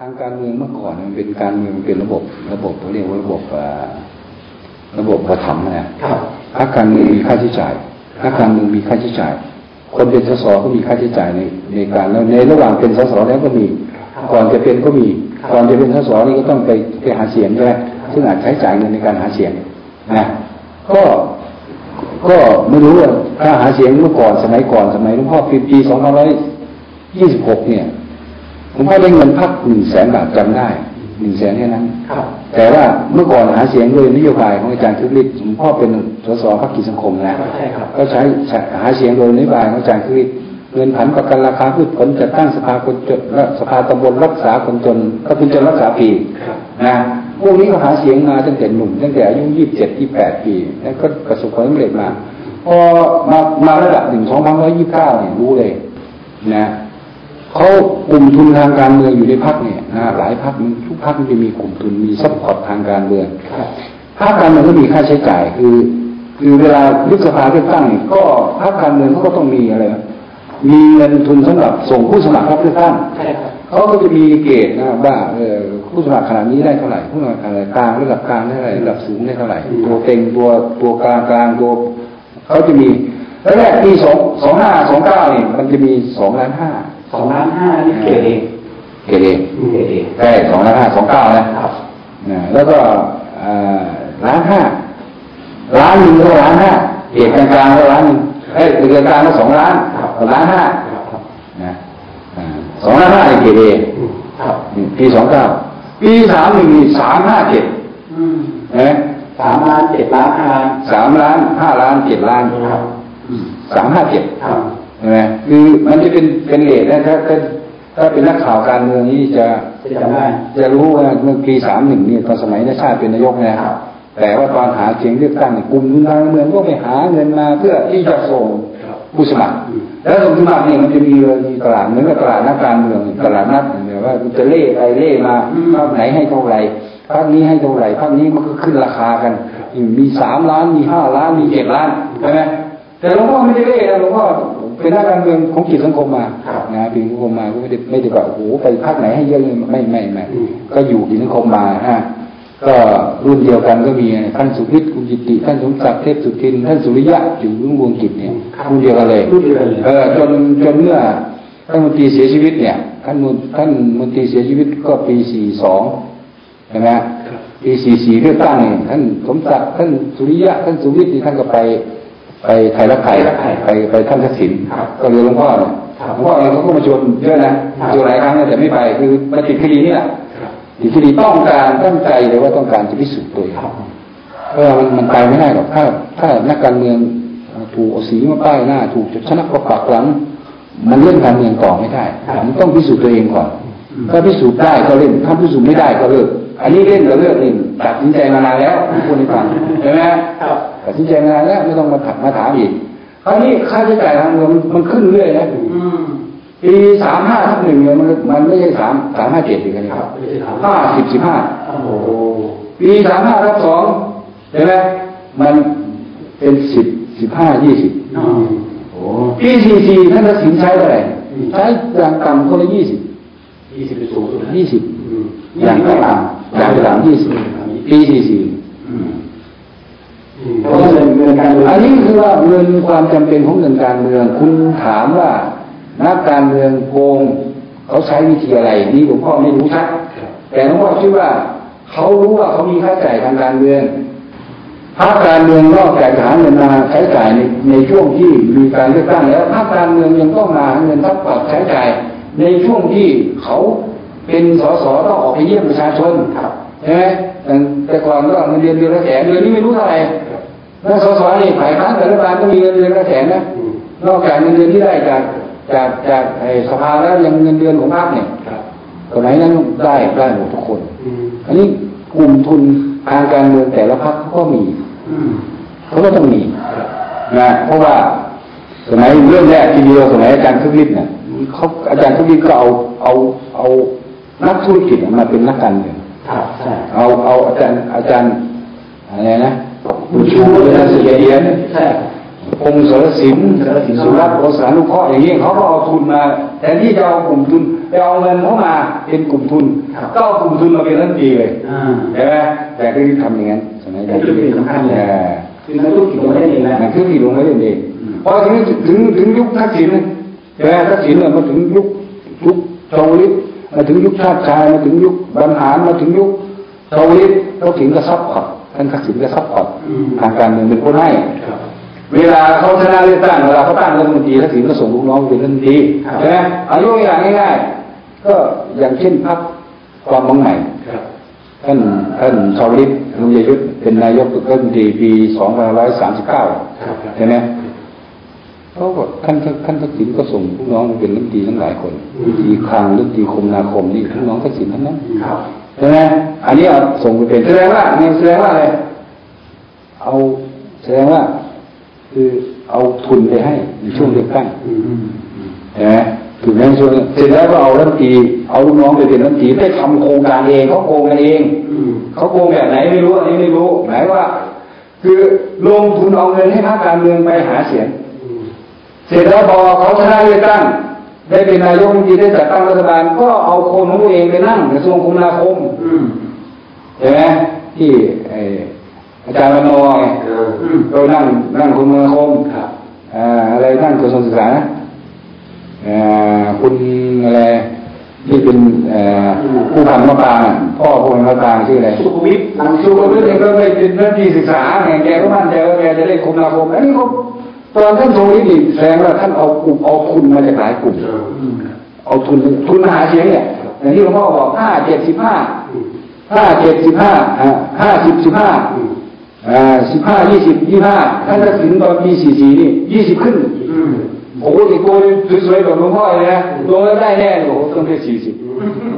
ทางการเมืองเมื่อก่อนมันเป็นการเมืองเป็นระบบ ระบบเขาเรียกว่าระบบระบบประถมนะครับพรรคการเมืองมีค่าใช้จ่ายพรรคการเมืองมีค่าใช้จ่าย คนเป็นสสก็มีค่าใช้จ่ายในในการแล้วในระหว่างเป็นสสแล้วก็มี ก่อนจะเป็นก็มีก่อนจะเป็นสสนี่ก็ต้องไปไปหาเสียงใช่ไหมซึ่งอาจใช้จ่ายเงินในการหาเสียงนะก็ก็ไม่รู้ว่าถ้าหาเสียงเมื่อก่อนสมัยก่อนสมัยหลวงพ่อปีปีสองพันร้อยยี่สิบหกเนี่ย ผมพ่อได้เงินพักหนึ่งแสนบาทจำได้หนึ่งแสนแค่นั้นแต่ว่าเมื่อก่อนหาเสียงด้วยนโยบายของอาจารย์คึกฤทธิ์ผมพ่อเป็นสสพักกิจสังคมนะก็ใช้หาเสียงโดยนโยบายของอาจารย์คึกฤทธิ์เงินผันประกันราคาพืชผลจัดตั้งสภาคนจนและสภาตำบลรักษาคนจนก็เป็นจนรักษาปีนะพวกนี้ก็หาเสียงมาตั้งแต่หนุ่มตั้งแต่อายุยี่สิบเจ็ดยี่แปดปี แล้วก็ประสบความสำเร็จมาพอมามาระดับหนึ่งสองพันร้อยยี่สิบเก้าเนี่ยรู้เลย นะ เขากลุ่มทุนทางการเมืองอยู่ในพักเนี่ยนะหลายพักทุกพักมันจะมีกลุ่มทุนมีซัพพอร์ตทางการเมืองภาคการเมืองก็มีค่าใช้จ่ายคือ คือเวลายุบสภาเลือกตั้ง ก็ภาคการเมืองเขาก็ต้องมีอะไรมีเงินทุนสำหรับส่งผู้สมัครรับเลือกตั้งเขาก็จะมีเกณฑ์นะว่าเออผู้สมัครขนาดนี้ได้เท่าไหร่ผู้สมัครขนาดกลางระดับกลางได้เท่าไหร่ระดับสูงได้เท่าไหร่ตัวเต็งตัวตัวกลางกลางตัวเขาจะมีแล้วแรกปีสองสองห้าสองเก้าเนี่ยมันจะมีสองล้านห้า สองล้านห้านี่เกเองเกเองเกเองใช่สองล้านห้าสองเก้านะครับนะแล้วก็ล้านห้าล้านหนึ่งก็ล้านห้าเอกกลางกลางก็ล้านหนึ่งเอ้ยเอกกลางก็สองล้านล้านห้านะสองล้านห้าเกเองปีสองเก้าปีสามหนึ่งสามห้าเจ็ดนะสามล้านเจ็ดล้านห้าล้านสามล้านห้าล้านเจ็ดล้านสามห้าเจ็ดใช่ไหมคือมันจะเป็นเป็นเลทนะถ้าถ้าถ้าเป็นนักข่าวการเมืองนี่จะจะจะรู้ว่าเมื่อปีสามหนึ่งนี่ตอนสมัยนชาติเป็นนายกนะครับแต่ว่าตอนหาเสียงเลือกตั้งกลุ่มทางเมืองก็ไปหาเงินมาเพื่อที่จะส่งผู้สมัคร แล้วผู้สมัครเนี่ยมันจะมีเลยมีตลาดเหมือนกับตลาดนักการเมืองตลาดนัดเนี่ยว่าจะเล่ไปเล่มาภาคไหนให้เท่าไหร่ภาคนี้ให้เท่าไหร่ภาคนี้มันก็ขึ้นราคากัน มีสามล้านมีห้าล้านมีเจ็ดล้านใช่ไหมแต่หลวงพ่อไม่ได้เล่นะหลวงพ่อ เป็นนักการเมืองของกิจสังคมมานะเป็นสังคมมาก็ไม่ได้ไม่ได้แบบโอ้โหไปภาคไหนให้เยอะเลยไม่ไม่ไม่ก็อยู่กิจสังคมมาฮะก็รุ่นเดียวกันก็มีท่านสุพิษคุณจิติท่านสมศักดิ์เทพสุทินท่านสุริยะอยู่รุ่งวงกิจเนี่ยรุ่นเดียวกันเลยเออจนจนเมื่อท่านมนตรีเสียชีวิตเนี่ยท่านมนท่านมนตรีเสียชีวิตก็ปีสี่สองใช่ไหมปีสี่สี่เลือกตั้งท่านสมศักดิ์ท่านสุริยะท่านสุวิทย์ท่านก็ไป ไปไทยรักไทยไปไปท่านทักษิณก็เรียนหลวงพ่อเนี่ยหลวงพ่อเองเขาก็มาชวนเยอะนะชวนหลายครั้งแต่ไม่ไปคือมาติดคดีนี่แหละติดคดีต้องการตั้งใจเลยว่าต้องการจะพิสูจน์ตัวเองเพราะมันมันไปไม่ได้หรอกถ้า ถ้านักการเมืองถูกเอาสีมาป้ายหน้า ถูกจะชนะก็ปักหลัง มันเล่นการเมืองต่อไม่ได้มันต้องพิสูจน์ตัวเองก่อนถ้าพิสูจน์ได้ก็เล่น ถ้าพิสูจน์ไม่ได้ก็เลิก อันนี้เล่นกับเลิกเล่นตัดสินใจมานานแล้วทุกคนในฟังใช่ไหมตั ดสินใจมานานแล้วไม่ต้องมาถักมาถามอีกคราวนี้ค่าใช้จ่ายทางเงินมันขึ้นเรื่อยนะปีสามห้าทับหนึ่งเนี่ยมันมันไม่ใช่สามสามห้าเจ็ดอีกนะครับห้าสิบสิบห้าปีสามห้าทับสองใช่ไหมมันเป็นสิบสิบห้ายี่สิบปีสี่สี่ท่านตัดสินใช้เท่าไหร่ใช้อย่างต่ำคนละยี่สิบยี่สิบเป็นสูงสุดยี่สิบอย่างต่ำอย่างต่ำยี่สิบปีสี่สี่เพราะเงินเงิน การเมืองอันนี้คือว่าเงินความจำเป็นของเงินการเมือง คุณถามว่านักการเมืองโกงเขาใช้วิธีอะไรนี่หลวงพ่อไม่รู้ชัดแต่หลวงพ่อคิดว่าเขารู้ว่าเขามีค่าใช้จ่ายทางการเมืองภาคการเมืองนอกจากหาเงินมาใช้จ่ายในในช่วงที่มีการเลือกตั้งแล้วภาคการเมืองยังต้องมาเงินทับปัดใช้จ่ายในช่วงที่เขาเป็นสสต้องออกไปเยี่ยมประชาชนใช่ไหมแต่ก่อนก็เงินเดือนเดือนละแสนเดือนนี้ไม่รู้เท่าไหร่ แล้วสสนี่ฝ่ายค้านแต่ละบาลก็มีเงินเดือนละแสนนะนอกจากเงินเดือนที่ได้จากจากจากสภาแล้วยังเงินเดือนของพรรคเนี่ยสมัยนั้นได้ได้หมดทุกคน อันนี้กลุ่มทุนทางการเมืองแต่ละพรรคเขาก็มีเขาก็ต้องมีนะเพราะว่าสมัยเรื่องแรกทีเดียวสมัยอาจารย์ทุกิทเนี่ยเขาอาจารย์ทุกิทก็เอาเอาเอานักธุรกิจมาเป็นนักการเมืองเอาเอาอาจารย์อาจารย์อะไรนะ คุณชูเวลาเสียเดียนพงศ์สรสินสุรัตน์โอสานุเคราะห์อย่างนี้เขาก็เอาทุนมาแทนที่จะเอากลุ่มทุนไปเอาเงินเข้ามาเป็นกลุ่มทุนก็เอากลุ่มทุนมาเป็นรัฐมนตรีเลยอ่าใช่ไหมแต่ก็ที่ทำอย่างนั้นสมัยนี่คือสิ่งสำคัญเลยออคือนักธุรกิจเราไม่ได้เองแล้วมันคือที่ลงไม่เล่นเองอืมพอถึงถึงถึงยุคทักษิณใช่ไหมทักษิณเนี่ยมาถึงยุคยุคชาวลิตมาถึงยุคชาติชายมาถึงยุคบรรหารมาถึงยุคชาวลิตทักษิณก็ซับพอร์ต ท่านทักษิณก็ซับพอร์ตทางการเมืองเป็นคนให้ครับเวลาเขาชนะเลือกตั้งเวลาเขาตั้งรัฐมนตรีทักษิณก็ส่งลูกน้องเป็นรัฐมนตรีครับใช่ไหมอายุอย่างง่ายๆก็อย่างเช่นพรรคความหวังใหม่ครับท่านท่านชาวลิตลุงยยุทธเป็นนายกรัฐมนตรีปี 2539ครับใช่ไหม เขาก็ท่านท่านทักษิณก็ส่งลูกน้องมาเป็นรัฐมนตรีทั้งหลายคนรัฐมนตรีคลังรัฐมนตรีคมนาคมนี่ลูกน้องทักษิณทั้งนั้นครับใช่ไหมอันนี้เอาส่งไปเป็นแสดงว่านี่แสดงว่าอะไรเอาแสดงว่า คือเอาทุนไปให้ในช่วงเลือกตั้งอืมใช่ไหมถึงในช่วงเสร็จแล้วก็เอารัฐมนตรีเอาลูกน้องไปเป็นรัฐมนตรีได้ทำโครงการเองเขาโกงกันเองอืมเขาโกงแบบไหนไม่รู้อันนี้ไม่รู้หมายว่า คือลงทุนเอาเงินให้พรรคการเมืองไปหาเสียงอืม เสร็จแล้วพอเขาชนะเลือกตั้ง ได้เป็นนายกรัฐมนตรีได้จัดตั้งรัฐบาลก็เอาคนของตัวเองไปนั่งกระทรวงคมนาคมอืมใช่ไหมที่ไอ้อาจารย์วันนอไงเอออืมก็นั่งนั่งคมนาคมครับอ่าอะไรนั่งกระทรวงศึกษานะอ่าคุณอะไรที่เป็นเอ่อผู้พันมะปรางอะพ่อผู้พันมะปรางชื่ออะไรสุขุมวิทนังสุขวิทย์เองก็ไม่เป็นนักที่ศึกษาไงแกก็มั่นใจว่าแกจะได้คมนาคมอันนี้ก็ ตอนท่านทรงฤทธิ์นี่แสดงว่าท่านเอากลุ่มเอาทุนมาจากหลายกลุ่มเอออืมเอาทุนทุนมหาเสียงเนี่ยอย่างที่หลวงพ่อบอกห้าเจ็ดสิบห้าอืมห้าเจ็ดสิบห้าอ่าห้าสิบสิบห้าอืมอ่าสิบห้ายี่สิบยี่ห้าท่านทักษิณตอนปีสี่สี่นี่ยี่สิบขึ้นอืมโอ้โหอีกตัวหนึงสวยๆแบบหลวงพ่อเลยนะลงแล้วได้แน่โอ้โหต้องได้สี่สิบอืม